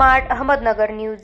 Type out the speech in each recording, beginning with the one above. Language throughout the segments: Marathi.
Smart Ahmednagar news.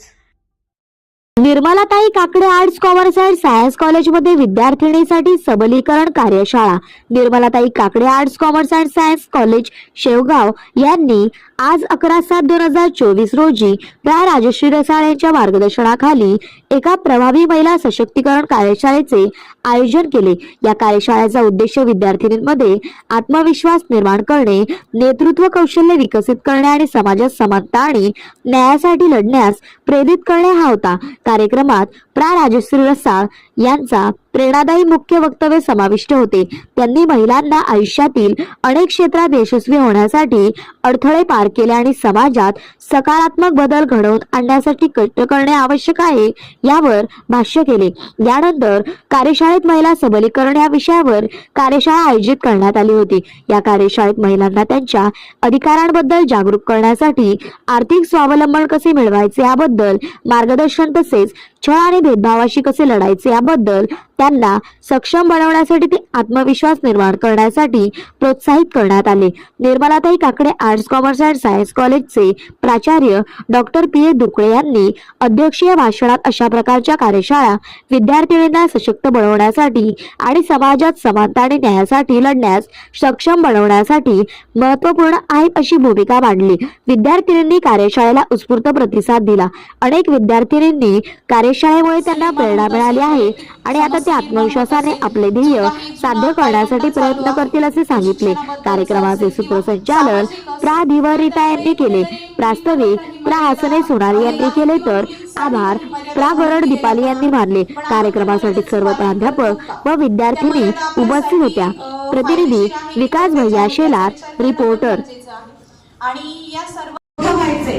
Nirmalatai Kakade arts commerce and science कॉलेजमध्ये विद्यार्थिनीसाठी सबलीकरण कार्यशाळा. Nirmalatai Kakade arts commerce and science college Shevgaon यांनी आज अकरा सात दोन हजार चोवीस रोजी प्रा राजश्री रसाळ यांच्या मार्गदर्शनाखाली एका प्रभावी महिला सशक्तीकरण कार्यशाळेचे आयोजन केले. या कार्यशाळेचा उद्देश विद्यार्थिनींमध्ये आत्मविश्वास निर्माण करणे नेतृत्व कौशल्य विकसित करणे आणि समाजात समानता आणि न्यायासाठी लढण्यास प्रेरित करणे हा होता. कार्यक्रमात प्रा राजश्री रसाळ यांचा प्रेरणादायी मुख्य वक्तव्य समाविष्ट होते. त्यांनी महिलांना आयुष्यातील अनेक क्षेत्रात यशस्वी होण्यासाठी अडथळे पार केले आणि समाजात सकारात्मक बदल घडवून आणण्यासाठी कष्ट करणे आवश्यक आहे यावर भाष्य केले. यानंतर कार्यशाळेत महिला सबलीकरण या विषयावर कार्यशाळा आयोजित करण्यात आली होती. या कार्यशाळेत महिलांना त्यांच्या अधिकारांबद्दल जागरूक करण्यासाठी आर्थिक स्वावलंबन कसे मिळवायचे याबद्दल मार्गदर्शन तसेच छळ आणि भेदभावाशी कसे लढायचे याबद्दल त्यांना सक्षम बनवण्यासाठी ते आत्मविश्वास निर्माण करण्यासाठी प्रोत्साहित करण्यात आले. Nirmalatai Kakade arts commerce and science कॉलेजचे प्राचार्य डॉक्टर पी ए दुकळे यांनी अध्यक्षीय भाषणात अशा प्रकारच्या कार्यशाळा विद्यार्थिनींना सशक्त बनवण्यासाठी आणि समाजात समानता आणि न्यायासाठी लढण्यास सक्षम बनवण्यासाठी महत्त्वपूर्ण आहेत अशी भूमिका मांडली. विद्यार्थिनींनी कार्यशाळेला उत्स्फूर्त प्रतिसाद दिला. अनेक विद्यार्थिनींनी कार्यशाळेमुळे त्यांना प्रेरणा मिळाली आहे आणि आता ते आत्मविश्वासाने आपले ध्येय साध्य करण्यासाठी प्रयत्न करतील असे सांगितले. कार्यक्रमाचे सूत्रसंचालन प्रा धिवरिता यांनी केले. प्रास्ताविक प्रा हासने सोनारी यांनी केले तर आभार. प्रा गरड दीपाली यांनी मानले. कार्यक्रमासाठी सर्व प्राध्यापक व विद्यार्थिनी उपस्थित होत्या. प्रतिनिधी विकास भैया शेलार रिपोर्टर. आणि या सर्व व्हायचे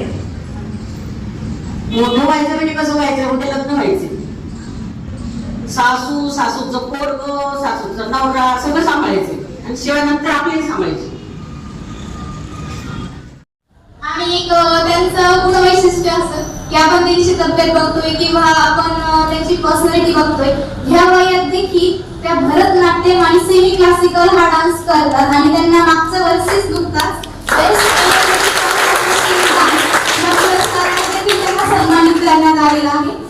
मोठं व्हायचं म्हणजे कसं व्हायचं मोठं लग्न व्हायचे सासू सासूचं पोरग सासूचं नवरा सगळं सांभाळायचे. आणि शिवाय नंतर आपले सांभाळायचे. आणि एक त्यांचं त्यांचं वैशिष्ट्य असतं की आपण त्यांची तब्येत बघतोय किंवा आपण त्यांची पर्सनॅलिटी बघतोय ह्या वयात देखील त्या भरतनाट्यम आणि सेमी क्लासिकल हा डान्स करतात. आणि त्यांना मागचं वर्षीच दुखतात त्यांना सन्मानित करण्यात आलेला आहे.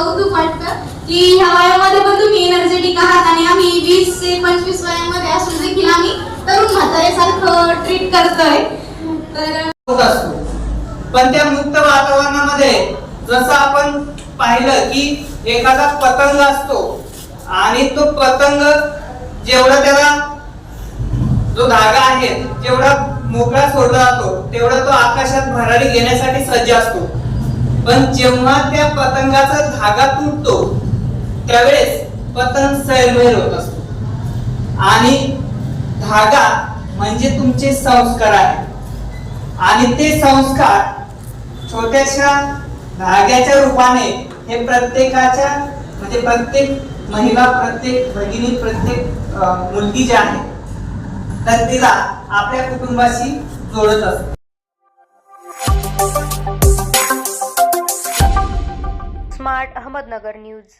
कौतुक वाटतं की ह्या वयामध्ये पण तुम्ही एनर्जेटिक आहात आणि आम्ही वीस ते पंचवीस वयामध्ये असून देखील आम्ही तरुण म्हाताऱ्यासारखं ट्रीट करतोय. तर पण त्या मुक्त वातावरणामध्ये जसं आपण पाहिलं की एखादा पतंग असतो आणि तो पतंग जेवढा त्याला जो धागा आहे जेवढा मोकळा सोडला जातो तेवढा तो आकाशात भरारी घेण्यासाठी सज्ज असतो. पण जेव्हा त्या पतंगाचा धागा तुटतो त्यावेळेस पतंग सैरभैर होत असतो. आणि धागा म्हणजे तुमचे संस्कार आहे. आणि ते संस्कार छोट्याशा धाग्याच्या रूपाने हे प्रत्येकाच्या म्हणजे प्रत्येक महिला प्रत्येक भगिनी प्रत्येक मुलगी जी आहे तर तिला आपल्या कुटुंबाशी जोडत असते. Smart Ahmednagar news.